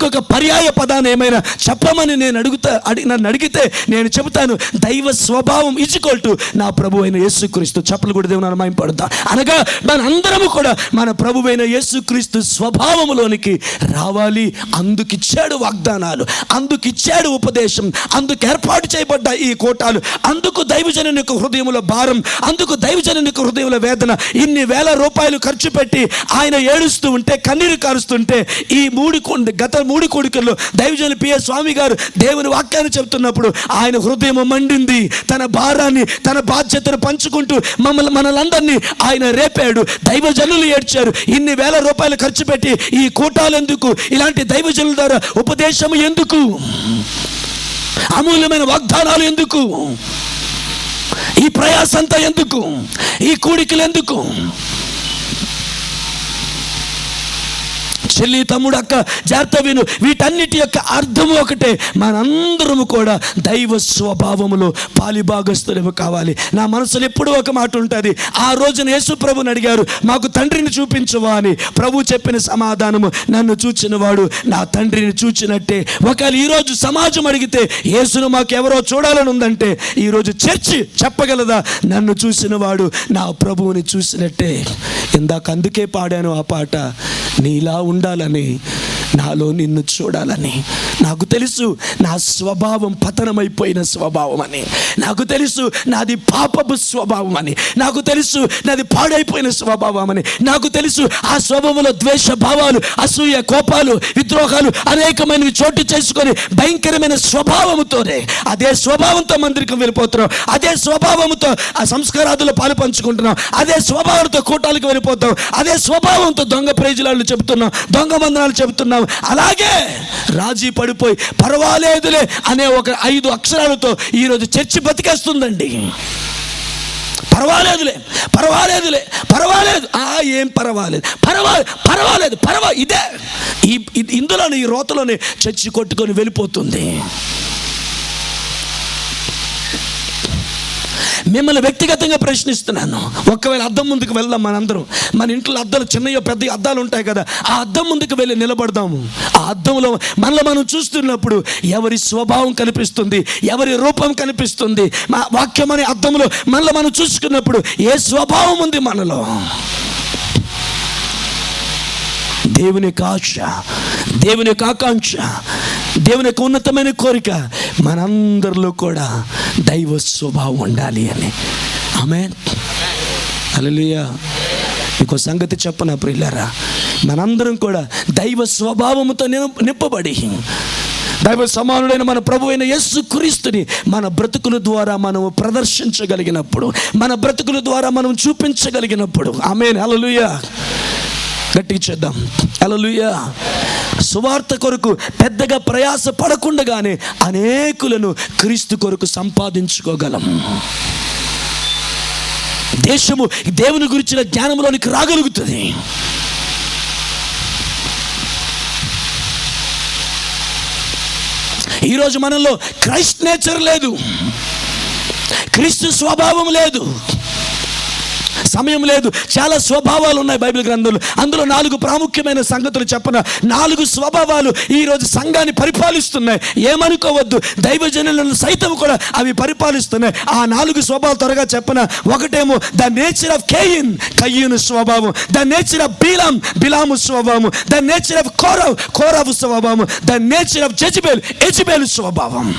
ఇంకొక పర్యాయ పదాన్ని ఏమైనా చెప్పమని నేను అడుగుతా అడిగి నన్ను అడిగితే నేను చెబుతాను దైవ స్వభావం ఈజ్వల్ టు నా ప్రభు అయిన యేసుక్రీస్తు. చెప్పలు కూడా దేవుని అనుమాయపడతా అనగా మనందరము కూడా మన ప్రభు అయిన యేసుక్రీస్తు స్వభావములోనికి రావాలి. అందుకిచ్చాడు వాగ్దానాలు అందుకిచ్చాడు ఉపదేశం అందుకు ఏర్పాటు చేయబడ్డ ఈ కోటాలు అందుకు దైవజనుని యొక్క హృదయముల భారం అందుకు దైవజనుని యొక్క హృదయముల వేదన ఇన్ని వేల రూపాయలు ఖర్చు పెట్టి ఆయన ఏడుస్తూ ఉంటే కన్నీరు కారుస్తుంటే ఈ మూడు గత మూడు కొడుకుల్లో దైవజన పిఎస్ స్వామి గారు దేవుని వాక్యాన్ని చెప్తున్నప్పుడు ఆయన హృదయం మండింది. తన భారాన్ని తన బాధ్యతను పంచుకుంటూ మమ్మల్ని మనలందరినీ ఆయన రేపాడు. దైవజనులు ఏడ్చారు. ఇన్ని వేల రూపాయలు ఖర్చు పెట్టి ఈ కూటాలు ఎందుకు? ఇలాంటి దైవజనుల ద్వారా ఉపదేశం ఎందుకు? అమూల్యమైన వాగ్దానాలు ఎందుకు? ఈ ప్రయాసంతా ఎందుకు? ఈ కూడికలు ఎందుకు? చెల్లి తమ్ముడు అక్క జాగ్రత్త విను. వీటన్నిటి యొక్క అర్థము ఒకటే. మనందరము కూడా దైవ స్వభావములో పాలిభాగస్తులేము కావాలి. నా మనసులో ఎప్పుడూ ఒక మాట ఉంటుంది. ఆ రోజున యేసు ప్రభుని అడిగారు మాకు తండ్రిని చూపించవా అని. ప్రభు చెప్పిన సమాధానము నన్ను చూచిన వాడు నా తండ్రిని చూచినట్టే. ఒకవేళ ఈరోజు సమాజం అడిగితే యేసును మాకు ఎవరో చూడాలని ఉందంటే ఈరోజు చర్చి చెప్పగలదా? నన్ను చూసిన వాడు నా ప్రభువుని చూసినట్టే. ఇందాక అందుకే పాడాను ఆ పాట. నీలా ఉండాలని నాలో నిన్ను చూడాలని. నాకు తెలుసు నా స్వభావం పతనమైపోయిన స్వభావం అని నాకు తెలుసు నాది పాపపు స్వభావం అని నాకు తెలుసు నాది పాడైపోయిన స్వభావం అని నాకు తెలుసు ఆ స్వభావంలో ద్వేష భావాలు అసూయ కోపాలు విద్రోహాలు అనేకమైనవి చోటు చేసుకొని భయంకరమైన స్వభావముతోనే అదే స్వభావంతో మందిరికి వెళ్ళిపోతున్నాం. అదే స్వభావంతో ఆ సంస్కారాదులు పాలు పంచుకుంటున్నాం. అదే స్వభావంతో కూటాలకు వెళ్ళిపోతాం. అదే స్వభావంతో దొంగ ప్రేజులాళ్ళు చెబుతున్నాం. దొంగ బంధనాలు చెబుతున్నాం. అలాగే రాజీ పడిపోయి పర్వాలేదులే అనే ఒక ఐదు అక్షరాలతో ఈరోజు చర్చి బతికేస్తుందండి. పర్వాలేదులే పర్వాలేదులే పర్వాలేదు. ఆ ఏం పర్వాలేదు. పర్వాలేదు పర్వాలేదు పర్వా ఇదే. ఈ ఇందులోనే ఈ రోతలోనే చర్చి కొట్టుకొని వెళ్ళిపోతుంది. మిమ్మల్ని వ్యక్తిగతంగా ప్రశ్నిస్తున్నాను. ఒకవేళ అద్దం ముందుకు వెళ్దాం మనందరం. మన ఇంట్లో అద్దాలు చిన్నయో పెద్ద అద్దాలు ఉంటాయి కదా ఆ అద్దం ముందుకు వెళ్ళి నిలబడదాము. ఆ అద్దంలో మనలో మనం చూస్తున్నప్పుడు ఎవరి స్వభావం కనిపిస్తుంది ఎవరి రూపం కనిపిస్తుంది మా వాక్యం అనే అద్దంలో మనలో మనం చూసుకున్నప్పుడు ఏ స్వభావం ఉంది మనలో? దేవుని యొక్క ఆశ దేవుని యొక్క ఆకాంక్ష దేవుని యొక్క ఉన్నతమైన కోరిక మనందరిలో కూడా దైవ స్వభావం ఉండాలి అని. ఆమె అలలుయా మీకు సంగతి చెప్పన ప్రియులరా? మనందరం కూడా దైవ స్వభావముతో నింపబడి. దైవ సమానుడైన మన ప్రభు అయిన యస్సు క్రీస్తుని మన బ్రతుకుల ద్వారా మనం ప్రదర్శించగలిగినప్పుడు మన బ్రతుకుల ద్వారా మనం చూపించగలిగినప్పుడు. ఆమె అలలుయా గట్టిగా చేద్దాం. అలలుయ సువార్త కొరకు పెద్దగా ప్రయాస పడకుండగానే అనేకులను క్రీస్తు కొరకు సంపాదించుకోగలం. దేశము దేవుని గురించిన జ్ఞానంలోనికి రాగలుగుతుంది. ఈరోజు మనలో క్రైస్ట్ నేచర్ లేదు. క్రీస్తు స్వభావం లేదు. సమయం లేదు. చాలా స్వభావాలు ఉన్నాయి బైబిల్ గ్రంథంలో. అందులో నాలుగు ప్రాముఖ్యమైన సంగతులు చెప్పన నాలుగు స్వభావాలు ఈరోజు సంఘాన్ని పరిపాలిస్తున్నాయి. ఏమనుకోవద్దు. దైవజనులను సైతం కూడా అవి పరిపాలిస్తున్నాయి. ఆ నాలుగు స్వభావాలు త్వరగా చెప్పన ఒకటేమో ద నేచర్ ఆఫ్ కేయిన్ కయ్యూను స్వభావం. ద నేచర్ ఆఫ్ బీలాం బిలాము స్వభావం. The nature of Korah Korah స్వభావం. ద నేచర్ ఆఫ్ జజిబేల్ ఎజిబేలు స్వభావం.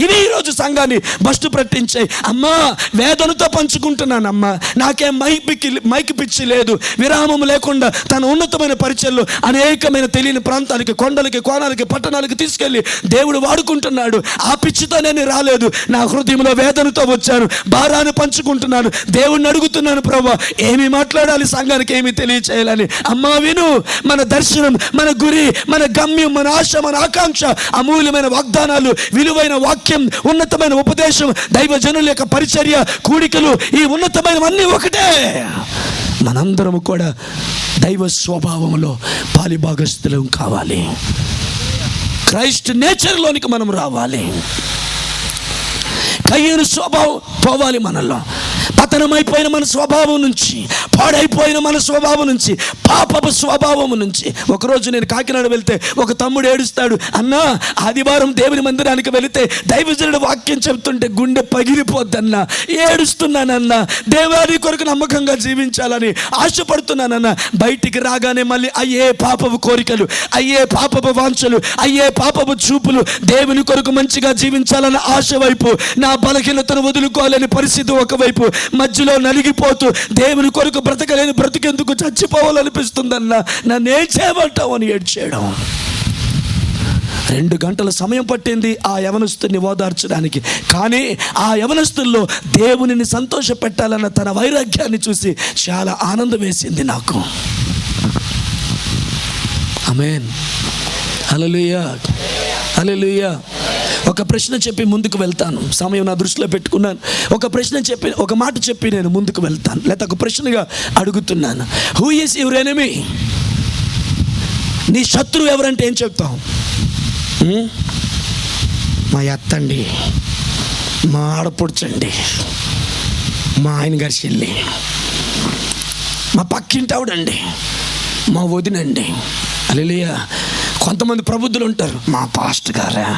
ఇవి ఈరోజు సంఘాన్ని బస్టు పట్టించాయి. అమ్మా వేదనతో పంచుకుంటున్నాను అమ్మా నాకేం మైక్ మైకి మైక్ పిచ్చి లేదు. విరామం లేకుండా తన ఉన్నతమైన పరిచయలు అనేకమైన తెలియని ప్రాంతాలకి కొండలకి కోణాలకి పట్టణాలకి తీసుకెళ్ళి దేవుడు వాడుకుంటున్నాడు. ఆ పిచ్చితో నేను రాలేదు. నా హృదయంలో వేదనతో వచ్చాను. భారాన్ని పంచుకుంటున్నాను. దేవుణ్ణి అడుగుతున్నాను ప్రభా ఏమి మాట్లాడాలి సంఘానికి? ఏమి తెలియచేయాలని? అమ్మా విను. మన దర్శనం మన గురి మన గమ్యం మన ఆశ మన ఆకాంక్ష అమూల్యమైన వాగ్దానాలు విలువైన వాక్యం ఉన్నతమైన ఉపదేశం దైవజనుల యొక్క పరిచర్య కూడికలు ఈ ఉన్నతమైనవన్నీ ఒకటే. మనందరము కూడా దైవ స్వభావంలో పాలిభాగస్థులం కావాలి. క్రైస్ట్ నేచర్లోనికి మనం రావాలి. కయ్యను స్వభావం పోవాలి మనలో. పతనమైపోయిన మన స్వభావం నుంచి పాడైపోయిన మన స్వభావం నుంచి పాపపు స్వభావం నుంచి. ఒకరోజు నేను కాకినాడ వెళ్తే ఒక తమ్ముడు ఏడుస్తాడు అన్నా ఆదివారం దేవుని మందిరానికి వెళితే దైవజనుడు వాక్యం చెబుతుంటే గుండె పగిలిపోద్దన్నా. ఏడుస్తున్నానన్నా. దేవాది కొరకు నమ్మకంగా జీవించాలని ఆశపడుతున్నానన్నా. బయటికి రాగానే మళ్ళీ అయ్యే పాపపు కోరికలు అయ్యే పాపపు వాంఛలు అయ్యే పాపపు చూపులు దేవుని కొరకు మంచిగా జీవించాలన్న ఆశ వైపు నా బలహీనతను వదులుకోవాలని పరిస్థితి ఒకవైపు. మధ్యలో నలిగిపోతూ దేవుని కొరకు బ్రతకలేని బ్రతికెందుకు చచ్చిపోవాలనిపిస్తుందన్న నన్ను ఏం చేయమంటావు అని ఏడ్చేయడం. రెండు గంటల సమయం పట్టింది ఆ యవనస్తుని ఓదార్చడానికి. కానీ ఆ యవనస్తుల్లో దేవునిని సంతోష పెట్టాలన్న తన వైరాగ్యాన్ని చూసి చాలా ఆనందం వేసింది నాకు. అమేన్ హల్లెలూయా. హల్లెలూయా. ఒక ప్రశ్న చెప్పి ముందుకు వెళ్తాను. సమయం నా దృష్టిలో పెట్టుకున్నాను. ఒక ప్రశ్న చెప్పి ఒక మాట చెప్పి నేను ముందుకు వెళ్తాను. లేకపోతే ఒక ప్రశ్నగా అడుగుతున్నాను. హూ ఈస్ యువర్ ఎనిమీ నీ శత్రువు ఎవరంటే ఏం చెప్తావు? మా అత్తండి మా ఆడపడుచండి మా ఆయన గారి చెల్లి మా పక్కింటి ఆవిడండి మా వదినండి. అలెలియా కొంతమంది ప్రబుద్ధులు ఉంటారు. మా పాస్ట్ గారా?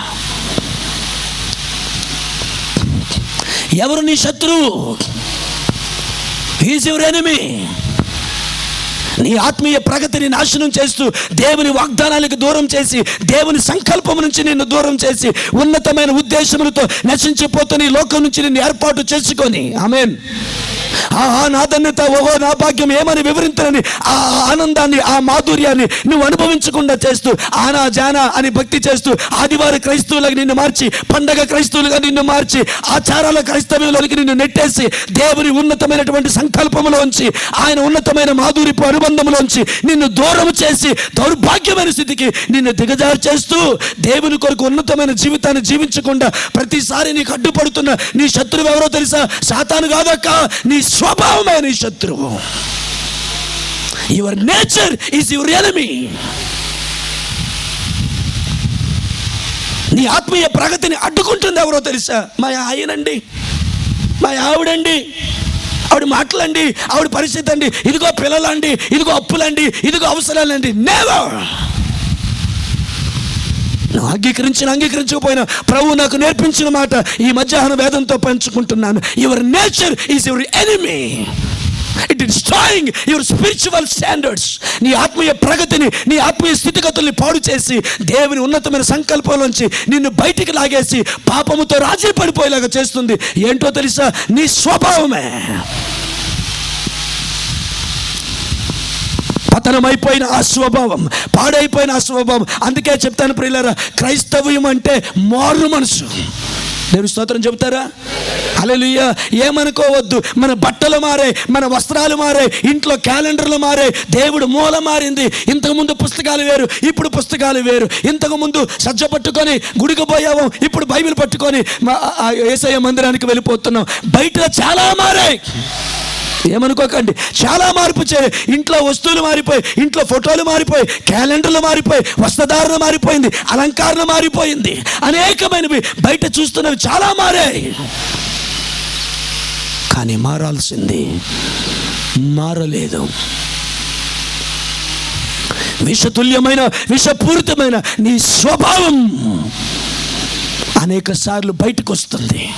ఎవరు నీ శత్రువు ఈజ్ యువర్ ఎనిమీ నీ ఆత్మీయ ప్రగతిని నాశనం చేస్తూ దేవుని వాగ్దానాలకు దూరం చేసి దేవుని సంకల్పం నుంచి నిన్ను దూరం చేసి ఉన్నతమైన ఉద్దేశములతో నశించిపోతున్న ఈ లోకం నుంచి నిన్ను ఏర్పాటు చేసుకొని. ఆమెన్ ఆ ఆ నా ధన్యత ఓహో నా భాగ్యం ఏమని వివరించని ఆ ఆనందాన్ని ఆ మాధుర్యాన్ని నువ్వు అనుభవించకుండా చేస్తూ ఆనా జానా అని భక్తి చేస్తూ ఆదివారి క్రైస్తవులకు నిన్ను మార్చి పండగ క్రైస్తవులుగా నిన్ను మార్చి ఆచారాల క్రైస్తవులకి నిన్ను నెట్టేసి దేవుని ఉన్నతమైనటువంటి సంకల్పంలోంచి ఆయన ఉన్నతమైన మాధురిపు అనుబంధంలోంచి నిన్ను దూరం చేసి దౌర్భాగ్యమైన స్థితికి నిన్ను దిగజారు చేస్తూ దేవుని కొరకు ఉన్నతమైన జీవితాన్ని జీవించకుండా ప్రతిసారి నీకు అడ్డుపడుతున్న నీ శత్రువు ఎవరో తెలుసా? శాతాను కాదక్క నీ స్వభావమే నీ శత్రువు your nature is your enemy నీ ఆత్మీయ ప్రగతిని అడ్డుకుంటుంది ఎవరో తెలుసా? మా ఆయనండి. మా ఆవిడండి. ఆవిడ మాటలండి ఆవిడ పరిస్థితి అండి. ఇదిగో పిల్లలండి ఇదిగో అప్పులండి ఇదిగో అవసరాలండి. నేవర్ నువ్వు అంగీకరించిన అంగీకరించకపోయినా ప్రభు నాకు నేర్పించిన మాట ఈ మధ్యాహ్న వేదంతో పంచుకుంటున్నాను. Your nature is your enemy it is straying your spiritual standards నీ ఆత్మీయ ప్రగతిని నీ ఆత్మీయ స్థితిగతుల్ని పాడు చేసి దేవుని ఉన్నతమైన సంకల్పంలోంచి నిన్ను బయటికి లాగేసి పాపముతో రాజీ పడిపోయేలాగా చేస్తుంది. ఏంటో తెలుసా? నీ స్వభావమే. పతనమైపోయిన ఆ స్వభావం పాడైపోయిన ఆ స్వభావం. అందుకే చెప్తాను ప్రియులరా క్రైస్తవ్యం అంటే మారు మనసు. నేను స్తోత్రం చెబుతారా? అలెలుయ్య ఏమనుకోవద్దు. మన బట్టలు మారాయి మన వస్త్రాలు మారాయి ఇంట్లో క్యాలెండర్లు మారాయి దేవుడు మూల మారింది. ఇంతకుముందు పుస్తకాలు వేరు ఇప్పుడు పుస్తకాలు వేరు. ఇంతకుముందు సజ్జ పట్టుకొని గుడికి పోయాము ఇప్పుడు బైబిల్ పట్టుకొని మా- ఏసయ్య మందిరానికి వెళ్ళిపోతున్నాం బయట చాలా మారాయి. ఏమనుకోకండి. చాలా మార్పు చే ఇంట్లో వస్తువులు మారిపోయి ఇంట్లో ఫోటోలు మారిపోయి క్యాలెండర్లు మారిపోయి వస్త్రధారణ మారిపోయింది అలంకారణ మారిపోయింది. అనేకమైనవి బయట చూస్తున్నవి చాలా మారాయి. కానీ మారాల్సింది మారలేదు. విషతుల్యమైన విషపూరితమైన నీ స్వభావం అనేక సార్లు బయటకు వస్తుంది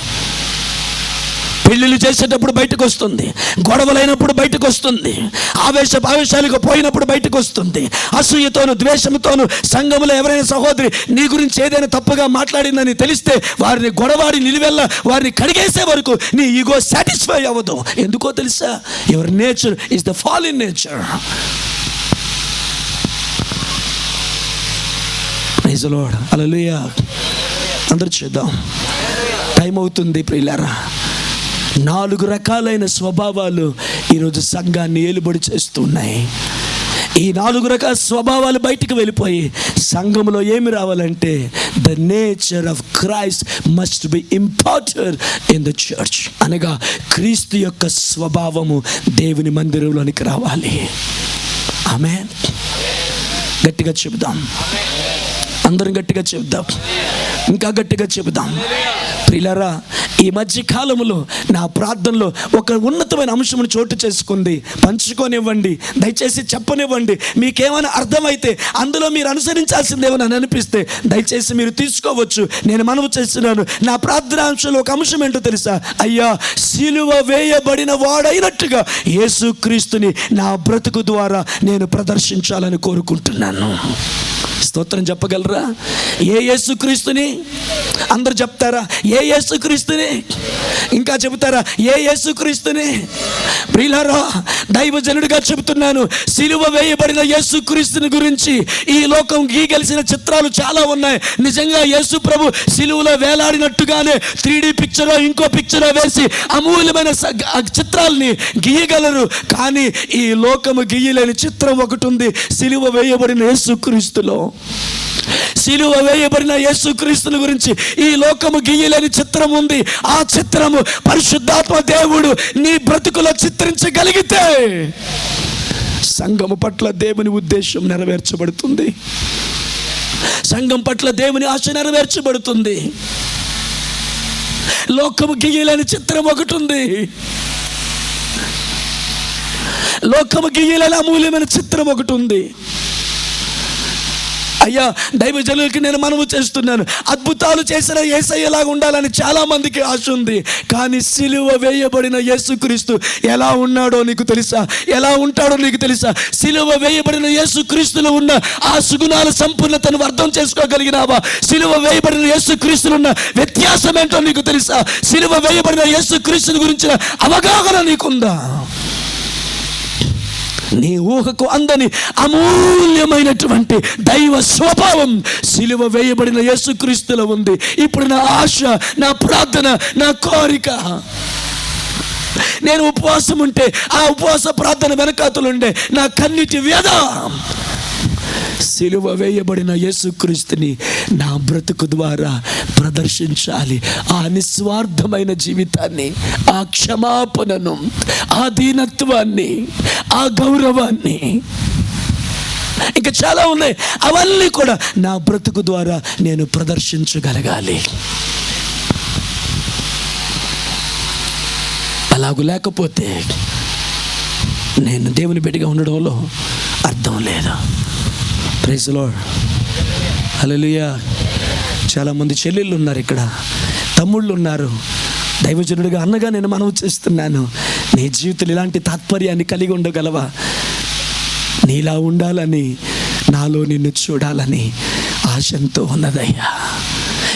పెళ్ళిళ్ళు చేసేటప్పుడు బయటకు వస్తుంది గొడవలైనప్పుడు బయటకు వస్తుంది ఆవేశ ఆవేశాలకు పోయినప్పుడు బయటకు వస్తుంది అసూయతోను ద్వేషంతోను సంఘములో ఎవరైనా సహోదరి నీ గురించి ఏదైనా తప్పుగా మాట్లాడిందని తెలిస్తే వారిని గొడవాడి నిలువెల్ల వారిని కడిగేసే వరకు నీ ఈగో సాటిస్ఫై అవ్వదు. ఎందుకో తెలుసా? Your nature is the fall in nature అలలుయా అందరూ చేద్దాం. టైం అవుతుంది ప్రియులారా. నాలుగు రకాలైన స్వభావాలు ఈరోజు సంఘాన్ని ఏలుబడి చేస్తున్నాయి. ఈ నాలుగు రకాల స్వభావాలు బయటికి వెళ్ళిపోయి సంఘంలో ఏమి రావాలంటే the nature of Christ must be important in the church అనగా క్రీస్తు యొక్క స్వభావము దేవుని మందిరంలోనికి రావాలి. ఆమె గట్టిగా చెబుదాం. అందరం గట్టిగా చెబుదాం. ఇంకా గట్టిగా చెబుదాం. ప్రిలరా ఈ మధ్య కాలంలో నా ప్రార్థనలో ఒక ఉన్నతమైన అంశమును చోటు చేసుకుంది. పంచుకోనివ్వండి. దయచేసి చెప్పనివ్వండి. మీకేమైనా అర్థమైతే అందులో మీరు అనుసరించాల్సిందేమని అనిపిస్తే దయచేసి మీరు తీసుకోవచ్చు. నేను మనవి చేస్తున్నాను. నా ప్రార్థనాంశంలో ఒక అంశం ఏంటో తెలుసా? అయ్యా సిలువ వేయబడిన వాడైనట్టుగా యేసుక్రీస్తుని నా బ్రతుకు ద్వారా నేను ప్రదర్శించాలని కోరుకుంటున్నాను. స్తోత్రం చెప్పగలరా? ఏ యేసుక్రీస్తుని? అందరు చెప్తారా? ఏ యేసుక్రీస్తుని? ఇంకా చెబుతారా? ఏ యేసుక్రీస్తుని? ప్రియులారా దైవజనుడిగా చెబుతున్నాను. సిలువ వేయబడిన యేసుక్రీస్తుని గురించి ఈ లోకం గీగలిసిన చిత్రాలు చాలా ఉన్నాయి. నిజంగా యేసు ప్రభు సిలువలో వేలాడినట్టుగానే త్రీ డి పిక్చర్ ఇంకో పిక్చర్ వేసి అమూల్యమైన చిత్రాలని చిత్రాల్ని గీయగలరు. కానీ ఈ లోకము గీయలేని చిత్రం ఒకటి ఉంది. సిలువ వేయబడిన యేసుక్రీస్తులో. సిలువ వేయబడిన యేసుక్రీస్తుని గురించి ఈ లోకము గీయలేని చిత్రం ఉంది. ఆ చిత్రము పరిశుద్ధాత్మ దేవుడు నీ బ్రతుకులో చిత్రించగలిగితే సంఘము పట్ల దేవుని ఉద్దేశం నెరవేర్చబడుతుంది. సంఘం పట్ల దేవుని ఆశ నెరవేర్చబడుతుంది. లోకము గీయలేని చిత్రం ఒకటి ఉంది లోకము గీయలేని అమూల్యమైన చిత్రం ఒకటి ఉంది అయ్యా దైవజనులకి నేను మనము చేస్తున్నాను. అద్భుతాలు చేసిన ఏసయ్యలాగా ఉండాలని చాలామందికి ఆశ ఉంది. కానీ సిలువ వేయబడిన యేసుక్రీస్తు ఎలా ఉన్నాడో నీకు తెలుసా? ఎలా ఉంటాడో నీకు తెలుసా? సిలువ వేయబడిన యేసుక్రీస్తులో ఉన్న ఆ సుగుణాల సంపూర్ణతను అర్థం చేసుకోగలిగినావా? సిలువ వేయబడిన యేసుక్రీస్తులు ఉన్న వ్యత్యాసం ఏంటో నీకు తెలుసా? సిలువ వేయబడిన యేసుక్రీస్తుని గురించిన అవగాహన నీకుందా? నీ ఊహకు అందని అమూల్యమైనటువంటి దైవ స్వభావం సిలువ వేయబడిన యేసుక్రీస్తులో ఉంది. ఇప్పుడు నా ఆశ నా ప్రార్థన నా కోరిక. నేను ఉపవాసం ఉంటే ఆ ఉపవాస ప్రార్థన వెనకాతలుండే నా కన్నిటి వేద సిలువ వేయబడిన యేసుక్రీస్తుని నా బ్రతుకు ద్వారా ప్రదర్శించాలి. ఆ నిస్వార్థమైన జీవితాన్ని ఆ క్షమాపణను ఆ దీనత్వాన్ని ఆ గౌరవాన్ని ఇంకా చాలా ఉన్నాయి. అవన్నీ కూడా నా బ్రతుకు ద్వారా నేను ప్రదర్శించగలగాలి. అలాగూ లేకపోతే నేను దేవుని బిడ్డగా ఉండడంలో అర్థం లేదు. ప్రైజ్లో అలలుయా చాలామంది చెల్లెళ్ళు ఉన్నారు ఇక్కడ. తమ్ముళ్ళు ఉన్నారు. దైవజనుడిగా అన్నగా నేను మనవి చేస్తున్నాను. నీ జీవితంలో ఇలాంటి తాత్పర్యాన్ని కలిగి ఉండగలవా? నీలా ఉండాలని నాలో నిన్ను చూడాలని ఆశంతో ఉన్నదయ్యా.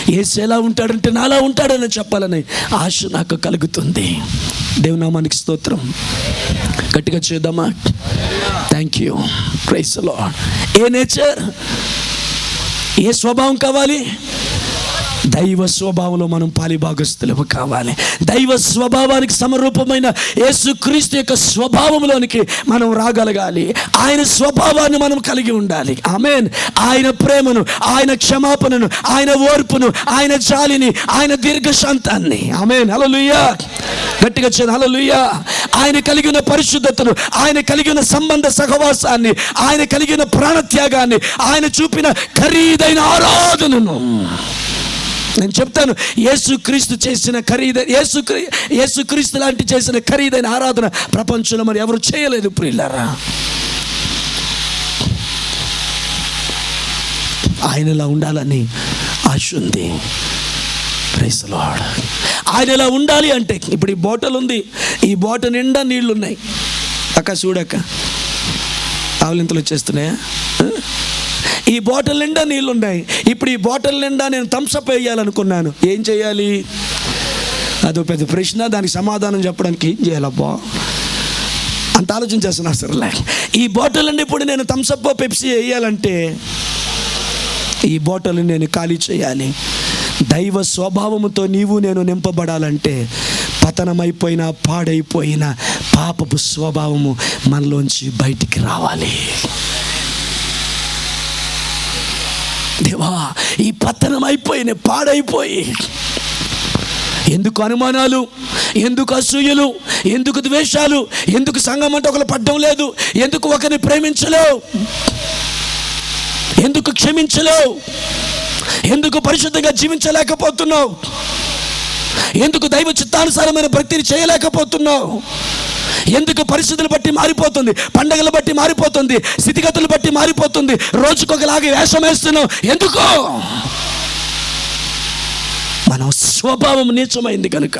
ఏసు ఎలా ఉంటాడంటే నాలా ఉంటాడని చెప్పాలని ఆశ నాకు కలుగుతుంది. దేవునామానికి స్తోత్రం. గట్టిగా చేద్దామా? థ్యాంక్ యూ ప్రైస్ లార్డ్ ఏ నేచర్ ఏ స్వభావం కావాలి? దైవ స్వభావంలో మనం పాలిభాగస్తులము కావాలి. దైవ స్వభావానికి సమరూపమైన యేసుక్రీస్తు యొక్క స్వభావంలోనికి మనం రాగలగాలి. ఆయన స్వభావాన్ని మనం కలిగి ఉండాలి. ఆమెన్. ఆయన ప్రేమను ఆయన క్షమాపణను ఆయన ఓర్పును ఆయన జాలిని ఆయన దీర్ఘశాంతాన్ని. ఆమెన్. హల్లెలూయా. గట్టిగా చేయను హలో లుయ్యా ఆయన కలిగిన పరిశుద్ధతను ఆయన కలిగిన సంబంధ సహవాసాన్ని ఆయన కలిగిన ప్రాణత్యాగాన్ని ఆయన చూపిన ఖరీదైన ఆరాధనను. నేను చెప్తాను యేసుక్రీస్తు చేసిన ఖరీదైన యేసు యేసుక్రీస్తు లాంటి చేసిన ఖరీదైన ఆరాధన ప్రపంచంలో మరి ఎవరు చేయలేదు ప్రియులారా? ఆయనలా ఉండాలని ఆశ ఉంది. ఆయన ఎలా ఉండాలి అంటే ఇప్పుడు ఈ బాటిల్ ఉంది ఈ బాటిల్ నిండా నీళ్ళున్నాయి. అక్క చూడక్క ఆవలింతలు వచ్చేస్తున్నాయా? ఈ బాటిల్ నిండా నీళ్ళు ఉన్నాయి ఇప్పుడు ఈ బాటిల్ నిండా నేను థమ్స్అప్ వేయాలనుకున్నాను. ఏం చేయాలి? అదో పెద్ద ప్రశ్న దానికి సమాధానం చెప్పడానికి ఏం చేయాలబ్బా? అంత ఆలోచన చేస్తున్నా సరేలే ఈ బాటిల్ నుండి ఇప్పుడు నేను థమ్స్అప్ పెప్సీ వేయాలంటే ఈ బాటిల్ని నేను ఖాళీ చేయాలి. దైవ స్వభావముతో నీవు నేను నింపబడాలంటే పతనమైపోయినా పాడైపోయిన పాపపు స్వభావము మనలోంచి బయటికి రావాలి. దేవా ఈ పతనం అయిపోయిన పాడైపోయి. ఎందుకు అనుమానాలు? ఎందుకు అసూయలు? ఎందుకు ద్వేషాలు? ఎందుకు సంఘం అంటే ఒకరు పడ్డం లేదు? ఎందుకు ఒకరిని ప్రేమించలేవు? ఎందుకు క్షమించలేవు? ఎందుకు పరిశుద్ధంగా జీవించలేకపోతున్నావు? ఎందుకు దైవ చిత్తానుసారమైన భక్తిని చేయలేకపోతున్నావు? ఎందుకు పరిస్థితులు బట్టి మారిపోతుంది? పండగలు బట్టి మారిపోతుంది? స్థితిగతులు బట్టి మారిపోతుంది? రోజుకొకలాగే వేషం వేస్తున్నాం ఎందుకు? మన స్వభావం నీచమైంది కనుక.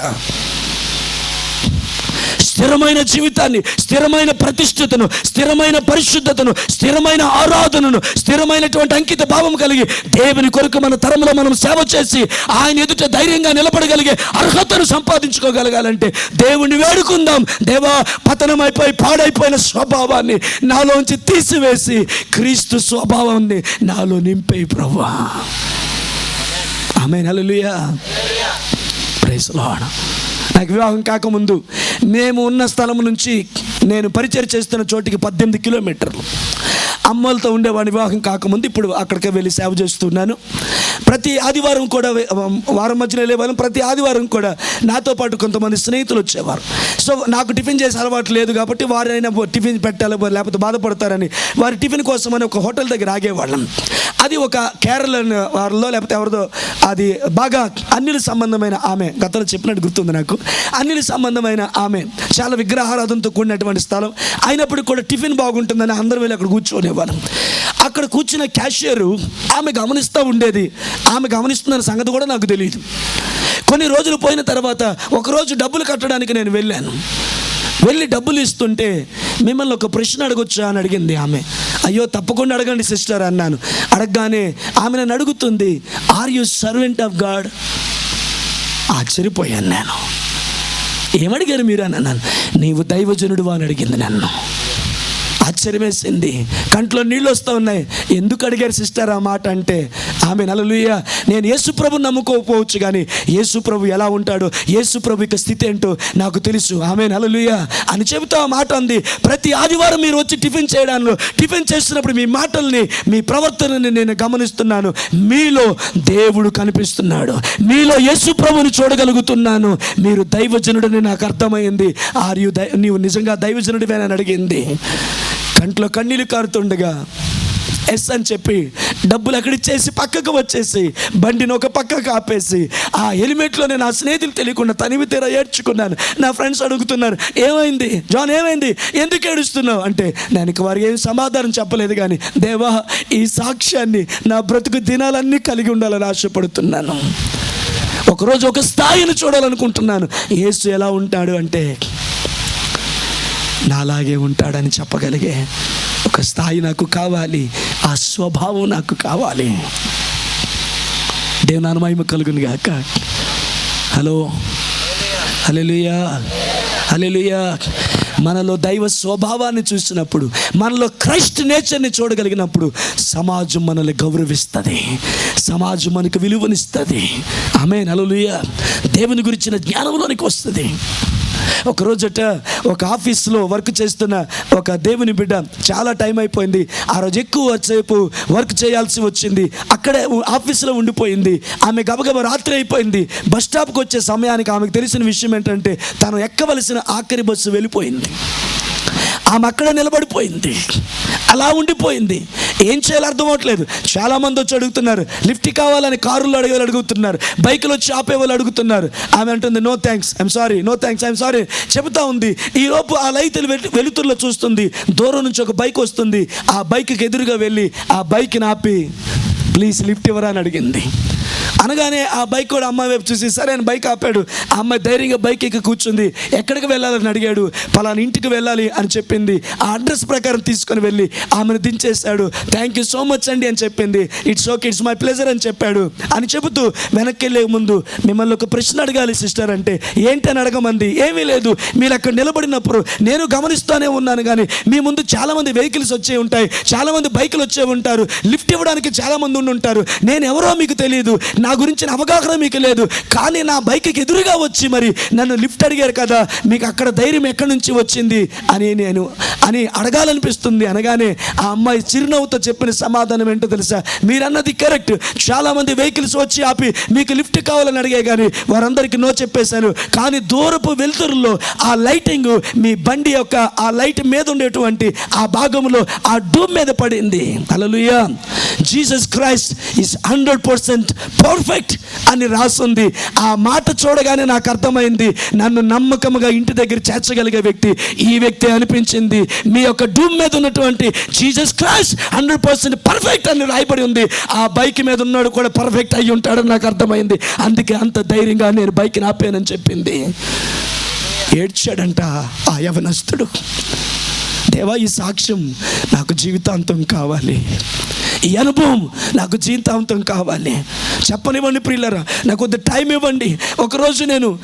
స్థిరమైన జీవితాన్ని స్థిరమైన ప్రతిష్ఠతను స్థిరమైన పరిశుద్ధతను స్థిరమైన ఆరాధనను స్థిరమైనటువంటి అంకిత భావం కలిగి దేవుని కొరకు మన తరంలో మనం సేవ చేసి ఆయన ఎదుట ధైర్యంగా నిలబడగలిగే అర్హతను సంపాదించుకోగలగాలంటే దేవుణ్ణి వేడుకుందాం. దేవా పతనమైపోయి పాడైపోయిన స్వభావాన్ని నాలోంచి తీసివేసి క్రీస్తు స్వభావాన్ని నాలో నింపే ప్రభా ఆమె హల్లెలూయా. Praise lord. నాకు వివాహం కాకముందు మేము ఉన్న స్థలం నుంచి నేను పరిచయం చేస్తున్న చోటికి పద్దెనిమిది కిలోమీటర్లు. అమ్మలతో ఉండేవాడిని వివాహం కాకముందు ఇప్పుడు అక్కడికే వెళ్ళి సేవ చేస్తున్నాను. ప్రతి ఆదివారం కూడా వారం మధ్యలో వెళ్ళేవాళ్ళం ప్రతి ఆదివారం కూడా నాతో పాటు కొంతమంది స్నేహితులు వచ్చేవారు. సో నాకు టిఫిన్ చేసే అలవాటు లేదు కాబట్టి వారైనా టిఫిన్ పెట్టాలి లేకపోతే బాధపడతారని వారి టిఫిన్ కోసం అని ఒక హోటల్ దగ్గర ఆగేవాళ్ళం. అది ఒక కేరళ వారిలో లేకపోతే ఎవరిదో అది బాగా అన్నిల సంబంధమైన ఆమె గతంలో చెప్పినట్టు గుర్తుంది నాకు. అన్నిల సంబంధమైన ఆమె చాలా విగ్రహారాధనతో కూడినటువంటి స్థలం. అయినప్పుడు కూడా టిఫిన్ బాగుంటుందని అందరం వెళ్ళి అక్కడ కూర్చునేవాళ్ళం అక్కడ కూర్చున్న క్యాషియరు ఆమె గమనిస్తూ ఉండేది. ఆమె గమనిస్తున్న సంగతి కూడా నాకు తెలియదు కొన్ని రోజులు పోయిన తర్వాత ఒకరోజు డబ్బులు కట్టడానికి నేను వెళ్ళాను. వెళ్ళి డబ్బులు ఇస్తుంటే మిమ్మల్ని ఒక ప్రశ్న అడగొచ్చా అని అడిగింది ఆమె. అయ్యో తప్పకుండా అడగండి సిస్టర్ అన్నాను. అడగగానే ఆమె నన్ను అడుగుతుంది are you servant of God ఆశ్చర్యపోయాను నేను. ఏమడిగారు మీరు అని అన్నాను. నీవు దైవజనుడు అని అడిగింది నన్ను. ఆశ్చర్యమేసింది. కంట్లో నీళ్ళు వస్తూ ఉన్నాయి. ఎందుకు అడిగారు సిస్టర్ ఆ మాట అంటే ఆమె నలలుయ నేను యేసుప్రభు నమ్ముకోకపోవచ్చు కానీ యేసుప్రభు ఎలా ఉంటాడో? యేసుప్రభు యొక్క స్థితి ఏంటో నాకు తెలుసు. ఆమె నలలుయ అని చెబుతూ ఆ మాట ఉంది ప్రతి ఆదివారం మీరు వచ్చి టిఫిన్ చేయడానికి టిఫిన్ చేస్తున్నప్పుడు మీ మాటల్ని మీ ప్రవర్తనని నేను గమనిస్తున్నాను. మీలో దేవుడు కనిపిస్తున్నాడు. మీలో యేసుప్రభుని చూడగలుగుతున్నాను. మీరు దైవజనుడని నాకు అర్థమైంది. ఆర్ యు దై నీవు నిజంగా దైవజనుడివేనని అడిగింది. కంట్లో కన్నీళ్ళు కారుతుండగా ఎస్ అని చెప్పి డబ్బులు అక్కడ ఇచ్చేసి పక్కకు వచ్చేసి బండిని ఒక పక్కకు ఆపేసి ఆ హెల్మెట్లో నేను ఆ స్నేహితులు తెలియకుండా తనివి తీర ఏడ్చుకున్నాను. నా ఫ్రెండ్స్ అడుగుతున్నారు ఏమైంది? జాన్ ఏమైంది? ఎందుకు ఏడుస్తున్నావు? అంటే దానికి వారికి ఏం సమాధానం చెప్పలేదు కానీ దేవా ఈ సాక్ష్యాన్ని నా బ్రతుకు దినాలన్నీ కలిగి ఉండాలని ఆశపడుతున్నాను. ఒకరోజు ఒక స్థాయిని చూడాలనుకుంటున్నాను. ఏసు ఎలా ఉంటాడు అంటే నాలాగే ఉంటాడని చెప్పగలిగే ఒక స్థాయి నాకు కావాలి ఆ స్వభావం నాకు కావాలి. దేవునాను మహిమ కలుగును గాక. హలో. హల్లెలూయా. హల్లెలూయా. మనలో దైవ స్వభావాన్ని చూసినప్పుడు మనలో క్రైస్ట్ నేచర్ని చూడగలిగినప్పుడు సమాజం మనల్ని గౌరవిస్తుంది. సమాజం మనకు విలువనిస్తుంది. ఆమె నలులుయ దేవుని గురించిన జ్ఞానంలోనికి వస్తుంది. ఒక రోజట ఒక ఆఫీస్లో వర్క్ చేస్తున్న ఒక దేవుని బిడ్డ చాలా టైం అయిపోయింది. ఆ రోజు ఎక్కువ సేపు వర్క్ చేయాల్సి వచ్చింది. అక్కడే ఆఫీస్లో ఉండిపోయింది. ఆమె గబగబ రాత్రి అయిపోయింది. బస్ స్టాప్కి వచ్చే సమయానికి ఆమెకు తెలిసిన విషయం ఏంటంటే తను ఎక్కవలసిన ఆఖరి బస్సు వెళ్ళిపోయింది. ఆమె అక్కడ నిలబడిపోయింది. అలా ఉండిపోయింది. ఏం చేయాలో అర్థం చాలామంది చాలా మంది వచ్చి అడుగుతున్నారు లిఫ్ట్ కావాలని కారులో అడిగే అడుగుతున్నారు బైకులు వచ్చి ఆపే వాళ్ళు అడుగుతున్నారు. ఆమె అంటుంది no thanks I'm sorry no thanks I'm sorry చెబుతా ఉంది. ఈ లోపు ఆ లైతులు వెలుతురులో చూస్తుంది దూరం నుంచి ఒక బైక్ వస్తుంది. ఆ బైక్కి ఎదురుగా వెళ్ళి ఆ బైక్ని ఆపి ప్లీజ్ లిఫ్ట్ ఇవ్వరా? అని అడిగింది. అనగానే ఆ బైక్ కూడా అమ్మాయి వైపు చూసి సరే అని బైక్ ఆపాడు. ఆ అమ్మాయి ధైర్యంగా బైక్ ఎక్కి కూర్చుంది. ఎక్కడికి వెళ్ళాలని అడిగాడు. పలానా ఇంటికి వెళ్ళాలి అని చెప్పింది. ఆ అడ్రస్ ప్రకారం తీసుకొని వెళ్ళి ఆమెను దించేశాడు. థ్యాంక్ యూ సో మచ్ అండి అని చెప్పింది. It's okay it's my pleasure అని చెప్పాడు. అని చెబుతూ వెనక్కి వెళ్ళే ముందు మిమ్మల్ని ఒక ప్రశ్న అడగాలి సిస్టర్ అంటే ఏంటి అని అడగమంది. ఏమీ లేదు. మీరు అక్కడ నిలబడినప్పుడు నేను గమనిస్తూనే ఉన్నాను కానీ మీ ముందు చాలామంది వెహికల్స్ వచ్చే ఉంటాయి. చాలామంది బైకులు వచ్చే ఉంటారు. లిఫ్ట్ ఇవ్వడానికి చాలామంది ఉండి ఉంటారు నేను ఎవరో మీకు తెలియదు నా గురించిన అవగాహన మీకు లేదు కానీ నా బైక్కి ఎదురుగా వచ్చి మరి నన్ను లిఫ్ట్ అడిగారు కదా మీకు అక్కడ ధైర్యం ఎక్కడి నుంచి వచ్చింది అని నేను అని అడగాలనిపిస్తుంది అనగానే ఆ అమ్మాయి చిరునవ్వుతో చెప్పిన సమాధానం ఏంటో తెలుసా? మీరన్నది కరెక్ట్. చాలామంది వెహికల్స్ వచ్చి ఆపి మీకు లిఫ్ట్ కావాలని అడిగే కానీ వారందరికీ నో చెప్పేశాను కానీ దూరపు వెలుతురులో ఆ లైటింగ్ మీ బండి యొక్క ఆ లైట్ మీద ఉండేటువంటి ఆ భాగంలో ఆ డూమ్ మీద పడింది. హల్లెలూయా Jesus Christ is hundred percent perfect అని రాసుంది. ఆ మాట చూడగానే నాకు అర్థమైంది. నన్ను నమ్మకముగా ఇంటి దగ్గర చేర్చగలిగే వ్యక్తి ఈ వ్యక్తి అనిపించింది. మీ యొక్క డూమ్ మీద ఉన్నటువంటి Jesus Christ hundred percent perfect అని రాయబడి ఉంది. ఆ బైక్ మీద ఉన్నాడు కూడా పర్ఫెక్ట్ అయి ఉంటాడని నాకు అర్థమైంది. అందుకే అంత ధైర్యంగా నేను బైక్ ఆపానని చెప్పింది. ఏడ్చాడంట ఆ యవనస్తుడు. దేవా ఈ సాక్ష్యం నాకు జీవితాంతం కావాలి. ఈ అనుభవం నాకు జీవితాంతం కావాలి. చెప్పనివ్వండి ప్రియులరా నాకు కొద్ది టైం ఇవ్వండి. ఒకరోజు నేను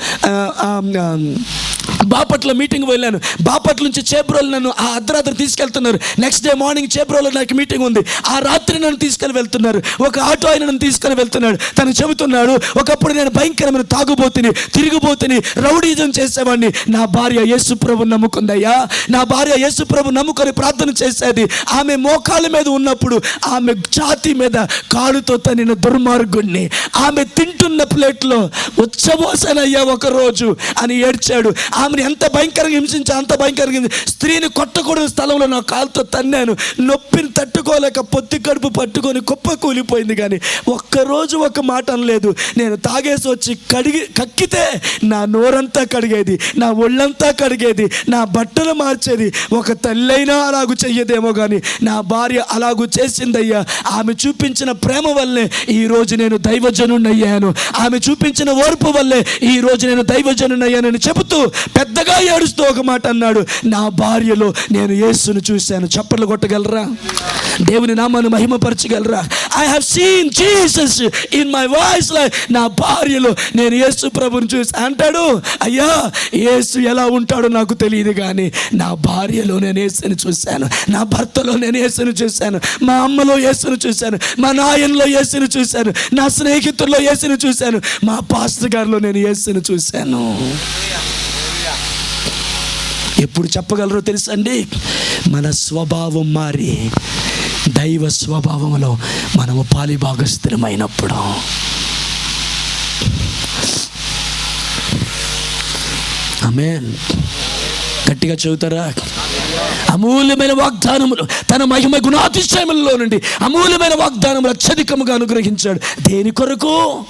బాపట్ల మీటింగ్ వెళ్ళాను. బాపట్ల నుంచి చేబ్రోలు నన్ను ఆ అర్ధరాత్రి తీసుకెళ్తున్నారు. నెక్స్ట్ డే మార్నింగ్ చేబ్రోలో నాకు మీటింగ్ ఉంది. ఆ రాత్రి నన్ను తీసుకెళ్ళి వెళ్తున్నారు. ఒక ఆటో ఆయన నన్ను తీసుకొని వెళ్తున్నాడు. తను చెబుతున్నాడు ఒకప్పుడు నేను భయంకరమైన తాగుబోతుని తిరిగిపోతుని రౌడీజం చేసేవాడిని నా భార్య యేసుప్రభు నమ్ముకుందయ్యా. నా భార్య యేసుప్రభు నమ్ముకొని ప్రార్థన చేసేది. ఆమె మోకాళ్ళ మీద ఉన్నప్పుడు ఆమె ఛాతి మీద కాలుతో తనిన దుర్మార్గుణ్ణి. ఆమె తింటున్న ప్లేట్లో ఉచ్చబోసనయ్యా ఒక రోజు అని ఏడ్చాడు. ఆమె ఆమెను ఎంత భయంకరంగా హింసించా అంత భయంకరంగా స్త్రీని కొట్టకూడని స్థలంలో నా కాలుతో తన్నాను. నొప్పిని తట్టుకోలేక పొత్తి కడుపు పట్టుకొని కుప్ప కూలిపోయింది కానీ ఒక్కరోజు ఒక మాట అనలేదు. నేను తాగేసి వచ్చి కడిగి కక్కితే నా నోరంతా కడిగేది నా ఒళ్ళంతా కడిగేది నా బట్టలు మార్చేది. ఒక తల్లైనా అలాగూ చెయ్యదేమో కానీ నా భార్య అలాగూ చేసిందయ్యా. ఆమె చూపించిన ప్రేమ వల్లే ఈ రోజు నేను దైవజనుడయ్యాను ఆమె చూపించిన ఓర్పు వల్లే ఈ రోజు నేను దైవజనుడయ్యానని చెబుతూ పెద్దగా ఏడుస్తూ ఒక మాట అన్నాడు నా భార్యలో నేను యేసును చూశాను. చప్పట్లు కొట్టగలరా? దేవుని నామాన్ని మహిమపరచగలరా? I have seen Jesus in my voice life నా భార్యలో నేను యేసు ప్రభుని చూసి అంటాడు. అయ్యా యేసు ఎలా ఉంటాడో నాకు తెలియదు కానీ నా భార్యలో నేను యేసుని చూశాను. నా భర్తలో నేను యేసును చూశాను. మా అమ్మలో యేసును చూశాను. మా నాయనలో యేసును చూశాను. నా స్నేహితుల్లో యేసును చూశాను. మా పాస్టర్ గారిలో నేను యేసుని చూశాను. ఎప్పుడు చెప్పగలరో తెలుసండి? మన స్వభావం మారి దైవ స్వభావంలో మనము పాలిభాగస్థిరమైనప్పుడు ఆమేన్. గట్టిగా చెబుతారా అమూల్యమైన వాగ్దానములు తన మహిమ గుణాతిశయములలో నుండి అమూల్యమైన వాగ్దానములు అత్యధికముగా అనుగ్రహించాడు. దేని కొరకు?